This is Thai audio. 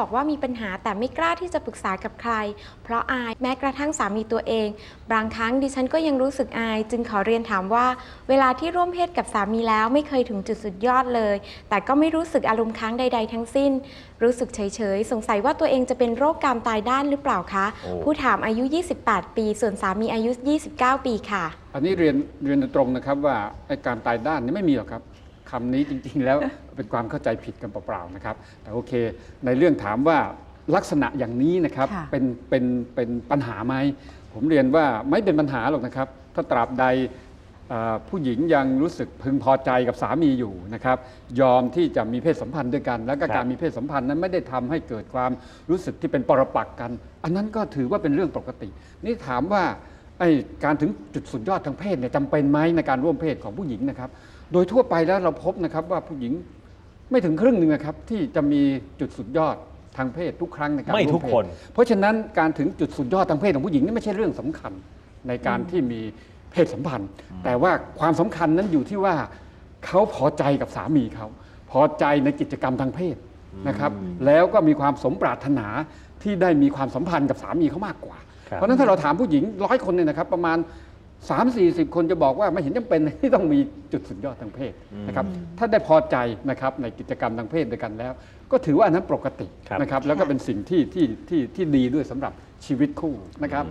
บอกว่ามีปัญหาแต่ไม่กล้าที่จะปรึกษากับใคร เพราะอายแม้กระทั่งสามีตัวเอง บางครั้งดิฉันก็ยังรู้สึกอาย จึงขอเรียนถามว่า เวลาที่ร่วมเพศกับสามีแล้วไม่เคยถึงจุดสุดยอดเลย แต่ก็ไม่รู้สึกอารมณ์ค้างใด ๆ ทั้งสิ้น รู้สึกเฉยๆ สงสัยว่าตัวเองจะเป็นโรคกามตายด้านหรือเปล่าคะ โอ้ ผู้ถามอายุ 28 ปี ส่วนสามีอายุ 29 ปีค่ะ อันนี้เรียนเรียนตรงนะครับว่าไอ้การตายด้านนี่ไม่มีหรอกครับ คำนี้จริงๆ แล้วเป็นความเข้าใจผิดกันเปล่าๆนะครับ แต่โอเค ในเรื่องถามว่าลักษณะอย่างนี้นะครับค่ะ เป็นเป็นเป็นปัญหาไหมผมเรียนว่าไม่เป็นปัญหาหรอกนะครับ ถ้าตราบใดเอ่อผู้หญิงยังรู้สึกพึงพอใจกับสามีอยู่นะครับ ยอมที่จะมีเพศสัมพันธ์ด้วยกัน แล้วก็ครับการมีเพศสัมพันธ์นั้นไม่ได้ทำให้เกิดความรู้สึกที่เป็นปรปักษ์กัน อันนั้นก็ถือว่าเป็นเรื่องปกติ นี่ถามว่าไอ้การถึงจุดสุดยอดทางเพศเนี่ยจำเป็นไหมในการร่วมเพศของผู้หญิงนะครับ โดยทั่วไปแล้วเราพบนะครับว่าผู้หญิงไม่ถึงครึ่งหนึ่งนะครับ ที่จะมีจุดสุดยอดทางเพศทุกครั้งในการไม่ร่วทุกเพศคน เพราะฉะนั้นการถึงจุดสุดยอดทางเพศของผู้หญิงนี่ไม่ใช่เรื่องสำคัญในการที่มีเพศสัมพันธ์ แต่ว่าความสำคัญนั้นอยู่ที่ว่าเขาพอใจกับสามีเขาพอใจในกิจกรรมทางเพศนะครับ แล้วก็มีความสมปรารถนาที่ได้มีความสัมพันธ์กับสามีเขามากกว่าครับเพราะฉะนั้นถ้าเราถามผู้หญิงร้อยคนเนี่ยนะครับ ประมาณ 3 4 0คนจะบอกว่าไม่เห็นจำเป็นที่ต้องมีจุดสุดยอดทางเพศนะครับถ้าได้พอใจนะครับในกิจกรรมทางเพศด้วยกันแล้ว ก็ถือว่าอันนั้นปกติครับนะครับแล้วก็เป็นสิ่งที่ที่ที่ที่ดีด้วยสำหรับชีวิตคู่นะครับ